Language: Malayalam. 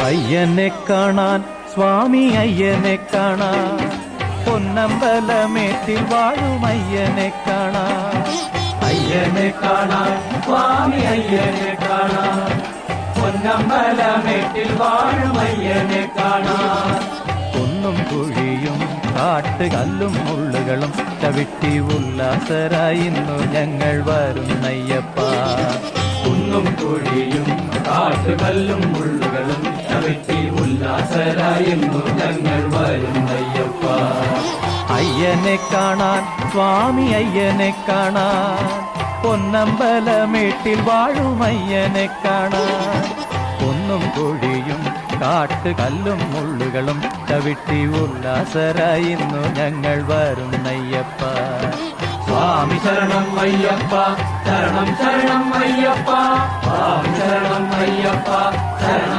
അയ്യനെ കാണാൻ സ്വാമി അയ്യനെ കാണാൻ. പൊന്നമ്പലമേറ്റിൽ വാഴും അയ്യനെ കാണാൻ. അയ്യനെ കാണാൻ സ്വാമി അയ്യനെ കാണാൻ. പൊന്നമ്പലമേട്ടിൽ വാഴും അയ്യനെ കാണാൻ. കുന്നും കുഴിയും കാട്ടുകല്ലും മുള്ളുകളും ചവിട്ടി ഉല്ലാസരായിരുന്നു ഞങ്ങൾ വരുന്നയ്യപ്പ. കുന്നും കുഴിയും കാട്ടുകല്ലും മുള്ളുകളും ഉല്ലാസരായിരുന്നു വരും വരുന്നയ്യപ്പ. അയ്യനെ കാണാൻ സ്വാമി അയ്യനെ കാണാൻ പൊന്നമ്പലമേട്ടിൽ വാഴും അയ്യനെ കാണാൻ. ഒന്നും കൊടിയും കാട്ട് കല്ലും മുള്ളുകളും ചവിട്ടി ഉല്ലാസരായി ഞങ്ങൾ വരും വരുന്നയ്യപ്പ. സ്വാമി ശരണം അയ്യപ്പ ശരണം ശരണം അയ്യപ്പ. സ്വാമി ശരണം അയ്യപ്പ ശരണം